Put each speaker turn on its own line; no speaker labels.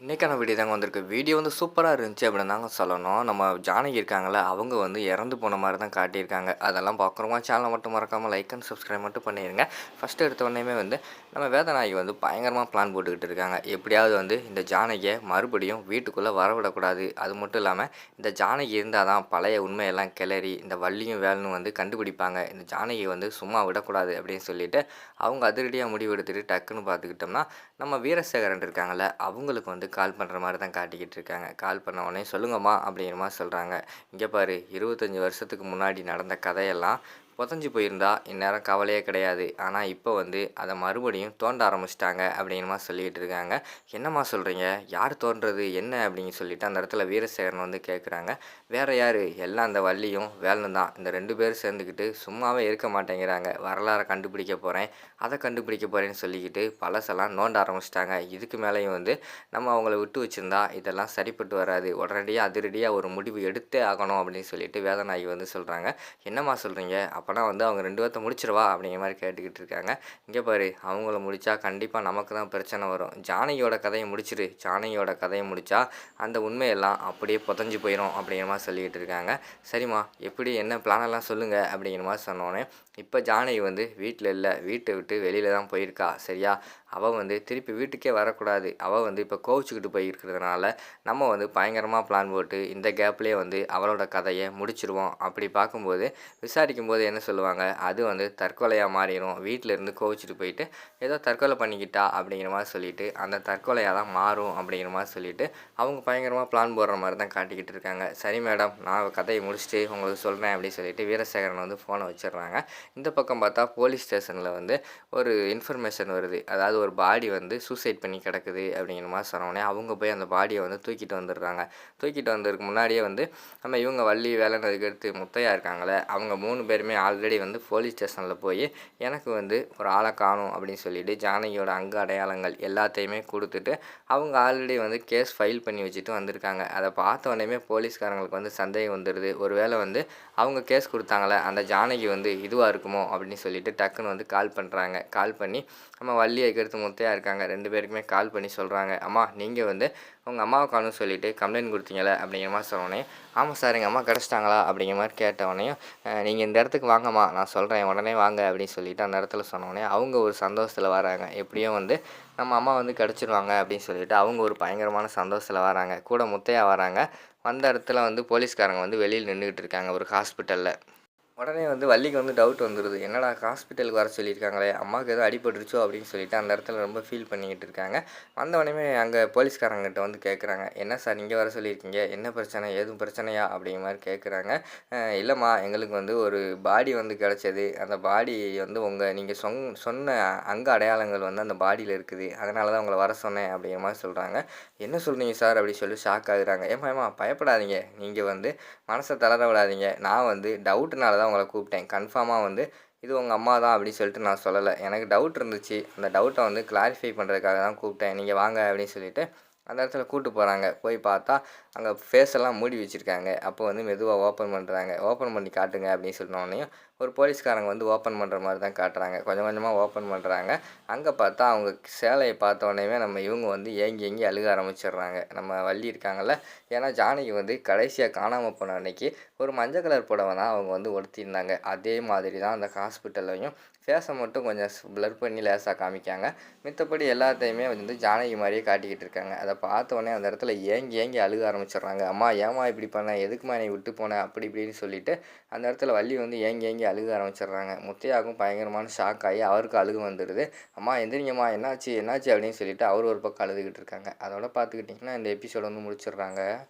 இன்றைக்கான வீடியோ தாங்க வந்திருக்கு. வீடியோ வந்து சூப்பராக இருந்துச்சு அப்படின்னு தாங்க சொல்லணும். நம்ம ஜானகி இருக்காங்களே அவங்க வந்து இறந்து போன மாதிரி தான் காட்டியிருக்காங்க. அதெல்லாம் பார்க்குறவங்க சேனலை மட்டும் மறக்காமல் லைக் அண்ட் சப்ஸ்கிரைப் மட்டும் பண்ணிடுங்க ஃபஸ்ட்டு எடுத்த உடனே வந்து நம்ம வேதநாயகி வந்து பயங்கரமாக பிளான் போட்டுக்கிட்டு இருக்காங்க. எப்படியாவது வந்து இந்த ஜானகியை மறுபடியும் வீட்டுக்குள்ளே வரவிடக்கூடாது. அது மட்டும் இல்லாமல் இந்த ஜானகி இருந்தால் தான் பழைய உண்மையெல்லாம் கிளறி இந்த வள்ளியும் வேலனும் வந்து கண்டுபிடிப்பாங்க. இந்த ஜானகியை வந்து சும்மா விடக்கூடாது அப்படின்னு சொல்லிட்டு அவங்க அதிரடியாக முடிவு எடுத்துகிட்டு டக்குன்னு பார்த்துக்கிட்டோம்னா நம்ம வீரசேகரன் இருக்காங்கல்ல அவங்களுக்கு வந்து கால் பண்ணுற மாதிரி தான் காட்டிக்கிட்டு இருக்காங்க. கால் பண்ண உடனே சொல்லுங்கம்மா அப்படிங்கிற மாதிரி சொல்கிறாங்க இங்கே பாரு இருபத்தஞ்சி வருஷத்துக்கு முன்னாடி நடந்த கதையெல்லாம் புதஞ்சு போயிருந்தா இந்நேரம் கவலையே கிடையாது. ஆனால் இப்போ வந்து அதை மறுபடியும் தோண்ட ஆரம்பிச்சிட்டாங்க அப்படிங்கிற சொல்லிகிட்டு இருக்காங்க. என்னம்மா சொல்கிறீங்க யார் தோன்றது? என்ன? அப்படின்னு சொல்லிட்டு அந்த இடத்துல வீரசேகரன் வந்து கேட்குறாங்க வேறு யார்? எல்லாம் அந்த வள்ளியும் வேலனும் தான். இந்த ரெண்டு பேரும் சேர்ந்துக்கிட்டு சும்மாவே இருக்க மாட்டேங்கிறாங்க. வரலாறை கண்டுபிடிக்க போகிறேன் அதை கண்டுபிடிக்க போகிறேன்னு சொல்லிக்கிட்டு பழசெல்லாம் நோண்ட ஆரம்பிச்சிட்டாங்க. இதுக்கு மேலேயும் வந்து நம்ம அவங்கள விட்டு வச்சுருந்தா இதெல்லாம் சரிப்பட்டு வராது. உடனடியாக அதிரடியாக ஒரு முடிவு எடுத்தே ஆகணும் அப்படின்னு சொல்லிட்டு வேதநாயகி வந்து சொல்கிறாங்க என்னம்மா சொல்கிறீங்க அப்போனா வந்து அவங்க ரெண்டு பேர்த்த முடிச்சிருவா அப்படிங்கிற மாதிரி கேட்டுக்கிட்டு இருக்காங்க. இங்கே பாரு அவங்கள முடித்தா கண்டிப்பாக நமக்கு தான் பிரச்சனை வரும். ஜானகியோட கதையை முடிச்சிரு. ஜானகியோட கதையை முடித்தா அந்த உண்மையெல்லாம் அப்படியே புதஞ்சு போயிடும் அப்படிங்கிற மாதிரி சொல்லிக்கிட்டு இருக்காங்க. சரிம்மா எப்படி என்ன பிளானெல்லாம் சொல்லுங்கள் அப்படிங்கிற மாதிரி சொன்னோன்னே இப்போ ஜானகி வந்து வீட்டில் இல்லை வீட்டை விட்டு வெளியில் தான் போயிருக்கா சரியா? அவள் வந்து திருப்பி வீட்டுக்கே வரக்கூடாது. அவள் வந்து இப்போ கோவிச்சுக்கிட்டு போயிருக்கிறதுனால நம்ம வந்து பயங்கரமாக பிளான் போட்டு இந்த கேப்லேயே வந்து அவளோட கதையை முடிச்சிருவோம். அப்படி பார்க்கும்போது விசாரிக்கும் போது என்ன சொல்லுவாங்க? அது வந்து தற்கொலையாக மாறிடும் வீட்டில் இருந்து கோவிச்சிட்டு போயிட்டு ஏதோ தற்கொலை பண்ணிக்கிட்டா அப்படிங்கிற மாதிரி சொல்லிட்டு அந்த தற்கொலையாக தான் மாறும் அப்படிங்கிற மாதிரி சொல்லிட்டு அவங்க பயங்கரமாக பிளான் போடுற மாதிரி தான் காட்டிக்கிட்டு இருக்காங்க. சரி மேடம் நான் கதையை முடிச்சுட்டு உங்களுக்கு சொல்கிறேன் அப்படின்னு சொல்லிட்டு வீரசேகரன் வந்து ஃபோனை வச்சிடுறாங்க. இந்த பக்கம் பார்த்தா போலீஸ் ஸ்டேஷனில் வந்து ஒரு இன்ஃபர்மேஷன் வருது. அதாவது ஒரு பாடி வந்து சூசைட் பண்ணி கிடக்குது அப்படிங்கிற மாதிரி சொன்னோடனே அவங்க போய் அந்த பாடியை வந்து தூக்கிட்டு வந்துடுறாங்க. தூக்கிட்டு வந்ததுக்கு முன்னாடியே வந்து நம்ம இவங்க வள்ளி வேலைன்னு அதுக்கடுத்து முத்தையா இருக்காங்களே அவங்க மூணு பேருமே ஆல்ரெடி வந்து போலீஸ் ஸ்டேஷனில் போய் எனக்கு வந்து ஒரு ஆளை காணும் அப்படின்னு சொல்லிட்டு ஜானகியோட அங்க அடையாளங்கள் எல்லாத்தையுமே கொடுத்துட்டு அவங்க ஆல்ரெடி வந்து கேஸ் ஃபைல் பண்ணி வச்சுட்டு வந்திருக்காங்க. அதை பார்த்த உடனே போலீஸ்காரங்களுக்கு வந்து சந்தேகம் வந்துடுது. ஒருவேளை வந்து அவங்க கேஸ் கொடுத்தாங்களே அந்த ஜானகி வந்து இதுவாக இருக்குமோ அப்படின்னு சொல்லிட்டு டக்குன்னு வந்து கால் பண்ணுறாங்க கால் பண்ணி நம்ம வள்ளியை சேர்த்து மொத்தையாக இருக்காங்க. ரெண்டு பேருக்குமே கால் பண்ணி சொல்கிறாங்க அம்மா நீங்கள் வந்து உங்கள் அம்மாவை காணும் சொல்லிட்டு கம்ப்ளைண்ட் கொடுத்தீங்களே அப்படிங்கிற மாதிரி சொன்னோடனே ஆமாம் சார் எங்கள் அம்மா கிடச்சிட்டாங்களா? அப்படிங்கிற மாதிரி கேட்டவொடனையும் நீங்கள் இந்த இடத்துக்கு வாங்கம்மா நான் சொல்கிறேன் உடனே வாங்க அப்படின்னு சொல்லிவிட்டு அந்த இடத்துல சொன்னோடனே அவங்க ஒரு சந்தோஷத்தில் வராங்க. எப்படியும் வந்து நம்ம அம்மா வந்து கிடச்சிருவாங்க அப்படின்னு சொல்லிவிட்டு அவங்க ஒரு பயங்கரமான சந்தோஷத்தில் வராங்க. கூட முத்தையாக வராங்க. வந்த இடத்துல வந்து போலீஸ்காரங்க வந்து வெளியில் நின்றுக்கிட்டு இருக்காங்க ஒரு ஹாஸ்பிட்டலில் உடனே வந்து வள்ளிக்கு வந்து டவுட் வந்துடுது என்னடா ஹாஸ்பிட்டலுக்கு வர சொல்லியிருக்காங்களே அம்மாவுக்கு எதுவும் அடிபட்டுருச்சோ அப்படின்னு சொல்லிட்டு அந்த இடத்துல ரொம்ப ஃபீல் பண்ணிக்கிட்டு இருக்காங்க. வந்தவொடனே அங்கே போலீஸ்காரங்கிட்ட வந்து கேட்குறாங்க என்ன சார் இங்கே வர சொல்லியிருக்கீங்க? என்ன பிரச்சனை? எதுவும் பிரச்சனையா? அப்படிங்கிற மாதிரி கேட்குறாங்க இல்லைம்மா எங்களுக்கு வந்து ஒரு பாடி வந்து கிடச்சது. அந்த பாடி வந்து உங்கள் நீங்கள் சொங் சொன்ன அங்க அடையாளங்கள் வந்து அந்த பாடியில் இருக்குது. அதனால தான் உங்களை வர சொன்னேன் அப்படிங்கிற மாதிரி சொல்கிறாங்க என்ன சொல்கிறீங்க சார் அப்படின்னு சொல்லி ஷாக் ஆகுறாங்க. ஏமா ஏமா பயப்படாதீங்க. நீங்கள் வந்து மனசை தளர விடாதீங்க. நான் வந்து டவுட்னால தான் உங்களை கூப்பிட்டேன். கன்ஃபார்மாக வந்து இது உங்கள் அம்மா தான் அப்படின்னு சொல்லிட்டு நான் சொல்லலை. எனக்கு டவுட் இருந்துச்சு. அந்த டவுட்டை வந்து கிளாரிஃபை பண்ணுறதுக்காக தான் கூப்பிட்டேன். நீங்கள் வாங்க அப்படின்னு சொல்லிவிட்டு அந்த இடத்துல கூப்பிட்டு போகிறாங்க போய் பார்த்தா அங்கே ஃபேஸ் எல்லாம் மூடி வச்சுருக்காங்க. அப்போ வந்து மெதுவாக ஓப்பன் பண்ணுறாங்க ஓப்பன் பண்ணி காட்டுங்க அப்படின்னு சொன்னோடனையும் ஒரு போலீஸ்காரங்க வந்து ஓப்பன் பண்ணுற மாதிரி தான் காட்டுறாங்க. கொஞ்சம் கொஞ்சமாக ஓப்பன் பண்ணுறாங்க அங்கே பார்த்தா அவங்க சேலையை பார்த்த உடனே நம்ம இவங்க வந்து ஏங்கி ஏங்கி அழுக ஆரம்பிச்சிடுறாங்க. நம்ம வள்ளி இருக்காங்கல்ல? ஏன்னா ஜானகி வந்து கடைசியாக காணாமல் போன அன்னைக்கு ஒரு மஞ்சள் கலர் புடவை தான் அவங்க வந்து ஒடுத்திருந்தாங்க அதே மாதிரி தான் அந்த ஹாஸ்பிட்டல்லையும் ஃபேஸை மட்டும் கொஞ்சம் ப்ளர் பண்ணி லேசாக காமிக்காங்க. மித்தபடி எல்லாத்தையுமே வந்து ஜானகி மாதிரியே காட்டிக்கிட்டு இருக்காங்க. அதை பார்த்த உடனே அந்த இடத்துல ஏங்கி ஏங்கி அழுக ஆரம்பிச்சிடுறாங்க. அம்மா ஏமா இப்படி பண்ண? எதுக்குமா என்னை விட்டு போன? அப்படி இப்படின்னு சொல்லிட்டு அந்த இடத்துல வள்ளி வந்து ஏங்கி ஏங்கி அழுக ஆரம்பிச்சிடுறாங்க. முத்தையாவுக்கும் பயங்கரமான ஷாக் ஆகி அவருக்கு அழுகு வந்துடுது. அம்மா எந்திரிங்கம்மா. என்னாச்சு? என்னாச்சு? அப்படின்னு சொல்லிட்டு அவர் ஒரு பக்கம் அழுதுகிட்டு இருக்காங்க. அதோட பார்த்துக்கிட்டிங்கன்னா இந்த எபிசோட வந்து முடிச்சிடுறாங்க.